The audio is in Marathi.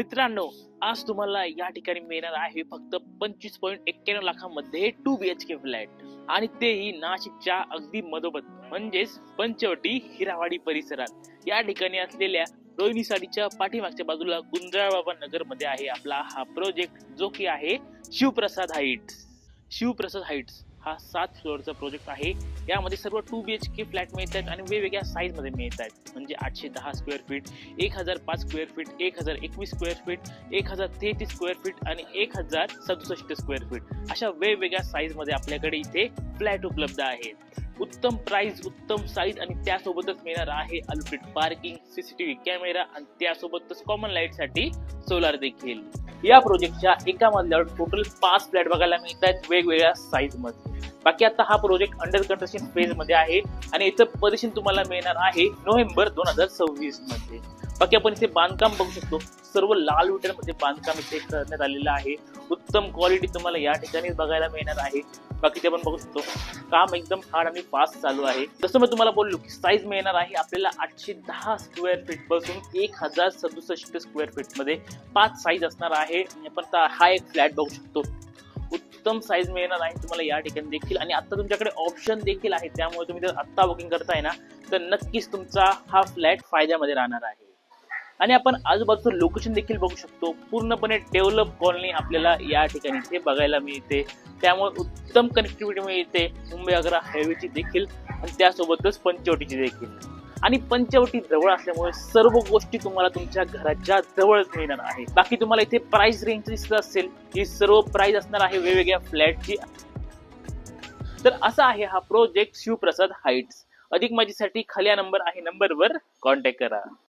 मित्रांनो आज तुम्हाला या ठिकाणी मिळणार आहे फक्त पंचवीस पॉईंट एक्क्याण्णव लाखामध्ये two B H K flat. आणि तेही नाशिकच्या अगदी मधोमध म्हणजेच पंचवटी हिरावाडी परिसरात. या ठिकाणी असलेल्या रोहिणी साडीच्या पाठीमागच्या बाजूला गुंजाळबाबा नगरमध्ये आहे आपला हा प्रोजेक्ट जो की आहे शिवप्रसाद हाईट्स शिवप्रसाद हाईट्स हा सात फ्लोअरचा प्रोजेक्ट आहे. यामध्ये सर्व two B H K flat मिळत आहेत आणि वेगवेगळ्या साईजमध्ये मिळत आहेत म्हणजे आठशे दहा स्क्वेअर फीट एक हजार पाच स्क्वेअर फीट एक हजार एकवीस स्क्वेअर फीट एक हजार तेहतीस स्क्वेअर फीट आणि एक हजार सदुसष्ट स्क्वेअर फीट अशा वेगवेगळ्या साईजमध्ये आपल्याकडे इथे फ्लॅट उपलब्ध आहेत. उत्तम प्राइस उत्तम साईज आणि त्यासोबतच मिळणार आहे अल्पिट पार्किंग सीसीटीव्ही कॅमेरा आणि त्यासोबतच कॉमन लाइटसाठी सोलार देखील. या प्रोजेक्टच्या एका मधल्यावर टोटल पाच फ्लॅट बघायला मिळत आहेत वेगवेगळ्या साईजमध्ये. बाकी आता हा प्रोजेक्ट अंडर कन्स्ट्रक्शन फेजमध्ये आहे आणि याचं परीक्षण तुम्हाला मिळणार आहे नोव्हेंबर दोन हजार सव्वीसमध्ये. बाकी आपण इथे बांधकाम बघू शकतो. सर्व लाल विटांमध्ये बांधकाम इथे करण्यात आलेलं आहे. उत्तम क्वालिटी तुम्हाला या ठिकाणी बघायला मिळणार आहे. बाकी ते आपण बघू शकतो. काम एकदम हार्ड आणि फास्ट चालू आहे. जसं मी तुम्हाला बोललो की साईज मिळणार आहे. आपल्याला आठशे दहा स्क्वेअर फीटपासून एक हजार सदुसष्ट स्क्वेअर फीटमध्ये पाच साईज असणार आहे. पण आपण आता हा एक फ्लॅट बघू शकतो. उत्तम साईज मिळणार आहे तुम्हाला या ठिकाणी देखील. आणि आता तुमच्याकडे ऑप्शन देखील आहे. त्यामुळे तुम्ही जर आत्ता बुकिंग करताय ना तर नक्कीच तुमचा हा फ्लॅट फायद्यामध्ये राहणार आहे. आणि आपण आजूबाजूचं लोकेशन देखील बघू शकतो. पूर्णपणे डेव्हलप कॉलनी आपल्याला या ठिकाणी इथे बघायला मिळते. त्यामुळे उत्तम कनेक्टिव्हिटी मिळते. मुंबई आग्रा हायवेची देखील आणि त्यासोबतच पंचवटीची देखील. आणि पंचवटी जवळ असल्यामुळे सर्व गोष्टी तुम्हाला तुमच्या घराच्या जवळच मिळणार आहे. बाकी तुम्हाला इथे प्राइस रेंज दिसत असेल ही सर्व प्राइस असणार आहे वेगवेगळ्या फ्लॅटची तर असा आहे हा प्रोजेक्ट शिवप्रसाद हाईट्स अधिक माहितीसाठी खाली नंबर आहे नंबरवर कॉन्टॅक्ट करा.